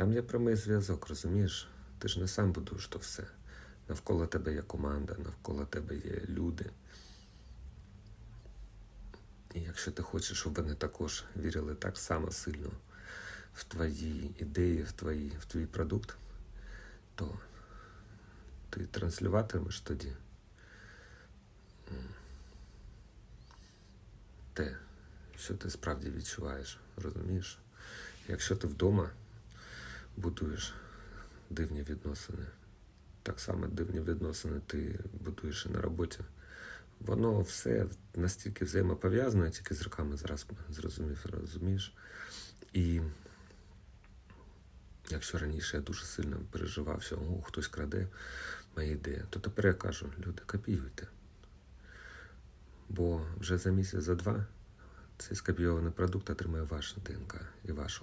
Там є прямий зв'язок, розумієш? Ти ж не сам будуєш то все. Навколо тебе є команда, навколо тебе є люди. І якщо ти хочеш, щоб вони також вірили так само сильно в твої ідеї, в, твої, в твій продукт, то ти транслюватимеш тоді те, що ти справді відчуваєш, розумієш? Якщо ти вдома будуєш дивні відносини, так само дивні відносини ти будуєш і на роботі. Воно все настільки взаємопов'язано, я тільки з роками зараз зрозумів, розумієш. І якщо раніше я дуже сильно переживав, що О, хтось краде мої ідеї, то тепер я кажу, люди, копіюйте. Бо вже за місяць, за два цей скопійований продукт отримає ваш ДНК і ваш.